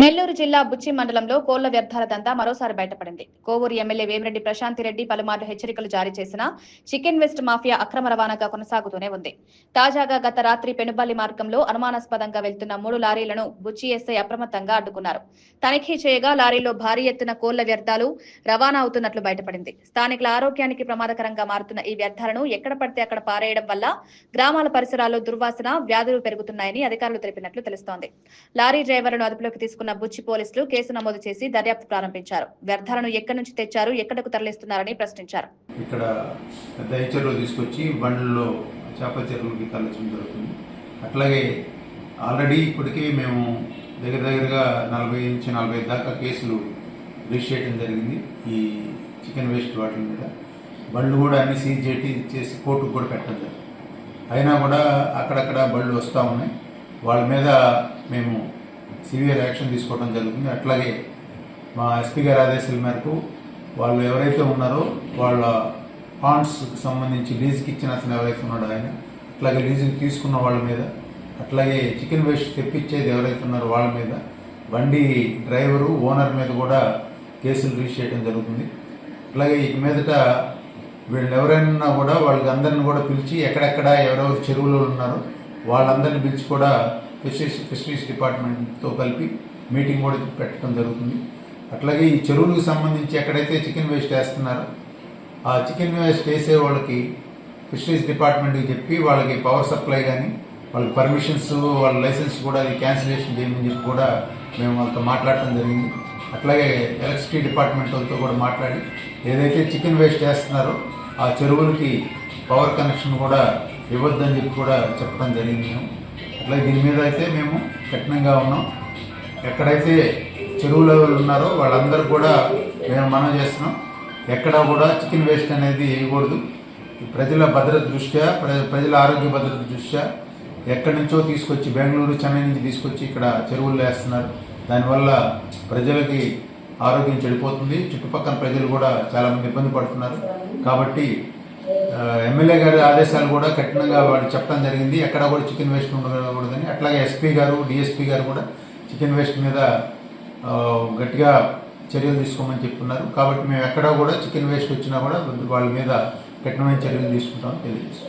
నెల్లూరు జిల్లా బుచ్చి మండలంలో కోళ్ళ వ్యర్థాల దందా మరోసారి బయటపడింది. కోవూరు ఎమ్మెల్యే వేమిరెడ్డి ప్రశాంతి రెడ్డి పలుమార్లు హెచ్చరికలు జారీ చేసినా చికెన్ వెస్ట్ మాఫియా అక్రమ రవాణాగా కొనసాగుతూనే ఉంది. తాజాగా గత రాత్రి పెనుబల్లి మార్గంలో అనుమానాస్పదంగా వెళ్తున్న మూడు లారీలను బుచ్చి ఎస్ఐ అప్రమత్తంగా అడ్డుకున్నారు. తనిఖీ చేయగా లారీలో భారీ ఎత్తున కోళ్ళ వ్యర్థాలు రవాణా అవుతున్నట్లు బయటపడింది. స్థానికుల ఆరోగ్యానికి ప్రమాదకరంగా మారుతున్న ఈ వ్యర్థాలను ఎక్కడ పడితే అక్కడ పారేయడం వల్ల గ్రామాల పరిసరాల్లో దుర్వాసన వ్యాధులు పెరుగుతున్నాయని అధికారులు తెలిపినట్లు తెలుస్తోంది. లారీ డ్రైవర్లను అదుపులోకి తీసుకున్న బుచ్చి పోలీసులు కేసు నమోదు చేసి దర్యాప్తు ప్రారంభించారు. వ్యర్థాలను ఎక్కడి నుంచి తెచ్చారు ఎక్కడకు తరలిస్తున్నారని ప్రశ్నించారు. ఇక్కడ పెద్ద చెరువులు తీసుకొచ్చి బండ్లలో చేపల చెరువులకి తరలించడం జరుగుతుంది. అట్లాగే ఆల్రెడీ ఇప్పటికే మేము దగ్గర దగ్గరగా నలభై నుంచి నలభై దాకా కేసులు రిజిస్టర్ చేయడం జరిగింది. ఈ చికెన్ వేస్ట్ వాటి మీద బండ్లు కూడా అన్ని సీజ్ చేసి చేసి కోర్టుకు కూడా పెట్టడం అయినా కూడా అక్కడక్కడ బళ్ళు వస్తూ ఉన్నాయి. వాళ్ళ మీద మేము సివియర్ యాక్షన్ తీసుకోవడం జరుగుతుంది. అట్లాగే మా ఎస్పీ గారి ఆదేశాల మేరకు వాళ్ళు ఎవరైతే ఉన్నారో వాళ్ళ ఫాండ్స్కి సంబంధించి లీజుకి ఇచ్చిన అతను ఎవరైతే ఉన్నాడో ఆయన అట్లాగే లీజుకి తీసుకున్న వాళ్ళ మీద అట్లాగే చికెన్ వేస్ట్ తెప్పించేది ఎవరైతే ఉన్నారో వాళ్ళ మీద బండి డ్రైవరు ఓనర్ మీద కూడా కేసులు రిజిస్టర్ చేయడం జరుగుతుంది. అట్లాగే ఇక మీదట వీళ్ళు ఎవరైనా కూడా వాళ్ళకి అందరిని కూడా పిలిచి ఎక్కడెక్కడ ఎవరెవరు చెరువులో ఉన్నారో వాళ్ళందరిని పిలిచి కూడా ఫిషరీస్ ఫిషరీస్ డిపార్ట్మెంట్తో కలిపి మీటింగ్ కూడా పెట్టడం జరుగుతుంది. అట్లాగే ఈ చెరువులకు సంబంధించి ఎక్కడైతే చికెన్ వేస్ట్ వేస్తున్నారో ఆ చికెన్ వేస్ట్ వేసే వాళ్ళకి ఫిషరీస్ డిపార్ట్మెంట్కి చెప్పి వాళ్ళకి పవర్ సప్లై కానీ వాళ్ళకి పర్మిషన్స్ వాళ్ళ లైసెన్స్ కూడా అది క్యాన్సిలేషన్ చేయమని చెప్పి కూడా మేము వాళ్ళతో మాట్లాడటం జరిగింది. అట్లాగే ఎలక్ట్రిసిటీ డిపార్ట్మెంట్ వాళ్ళతో కూడా మాట్లాడి ఏదైతే చికెన్ వేస్ట్ వేస్తున్నారో ఆ చెరువులకి పవర్ కనెక్షన్ కూడా ఇవ్వద్దని చెప్పి కూడా చెప్పడం జరిగింది. అట్లా దీని మీద అయితే మేము కఠినంగా ఉన్నాం. ఎక్కడైతే చెరువులో ఉన్నారో వాళ్ళందరూ కూడా మేము మనం చేస్తున్నాం. ఎక్కడా కూడా చికెన్ వేస్ట్ అనేది వేయకూడదు. ప్రజల భద్రత దృష్ట్యా ప్ర- ప్రజల ఆరోగ్య భద్రత దృష్ట్యా ఎక్కడి నుంచో తీసుకొచ్చి బెంగళూరు చెన్నై నుంచి తీసుకొచ్చి ఇక్కడ చెరువుల్లో వేస్తున్నారు. దానివల్ల ప్రజలకి ఆరోగ్యం చెడిపోతుంది. చుట్టుపక్కల ప్రజలు కూడా చాలా మంది ఇబ్బంది పడుతున్నారు. కాబట్టి ఎమ్మెల్యే గారి ఆదేశాలు కూడా కఠినంగా వాళ్ళు చెప్పడం జరిగింది ఎక్కడ కూడా చికెన్ వేస్ట్ ఉండకూడదని అట్లాగే ఎస్పీ గారు డిఎస్పీ గారు కూడా చికెన్ వేస్ట్ మీద గట్టిగా చర్యలు తీసుకోమని చెప్తున్నారు కాబట్టి మేము ఎక్కడ కూడా చికెన్ వేస్ట్ వచ్చినా కూడా వాళ్ళ మీద కఠినమైన చర్యలు తీసుకుంటామని తెలియజేస్తాం